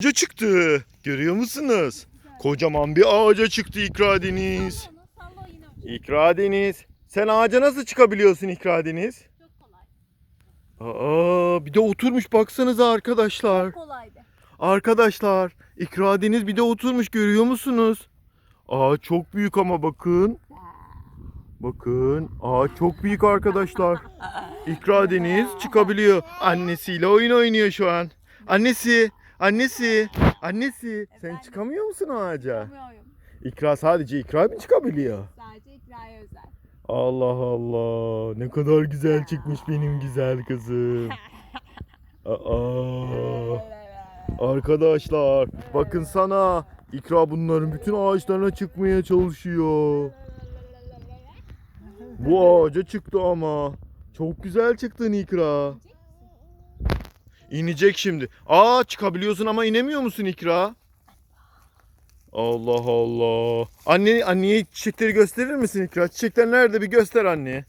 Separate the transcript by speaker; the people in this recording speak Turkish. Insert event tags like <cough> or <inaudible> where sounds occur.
Speaker 1: Ağaca çıktı. Görüyor musunuz? Kocaman bir ağaca çıktı İkra Deniz. İkra. Sen ağaca nasıl çıkabiliyorsun İkra Deniz?
Speaker 2: Çok kolay.
Speaker 1: Aa, bir de oturmuş baksanıza arkadaşlar.
Speaker 2: Kolaydı.
Speaker 1: Arkadaşlar, İkra Deniz bir de oturmuş görüyor musunuz? Aa çok büyük ama bakın. Bakın, aa çok büyük arkadaşlar. İkra Deniz çıkabiliyor. Annesiyle oyun oynuyor şu an. Annesi, annesi, annesi. Sen
Speaker 2: Efendim?
Speaker 1: çıkamıyor musun ağaca?
Speaker 2: Bilmiyorum.
Speaker 1: İkra sadece İkra mı çıkabiliyor?
Speaker 2: Sadece ikraya özel.
Speaker 1: Allah Allah, ne kadar güzel çıkmış benim güzel kızım. <laughs> Aa. Arkadaşlar bakın sana İkra bunların bütün ağaçlarına çıkmaya çalışıyor. Bu ağaca çıktı ama. Çok güzel çıktın İkra. İnecek şimdi. Aa çıkabiliyorsun ama inemiyor musun İkra? Allah Allah. Anne anneye çiçekleri gösterir misin İkra? Çiçekler nerede bir göster anneye.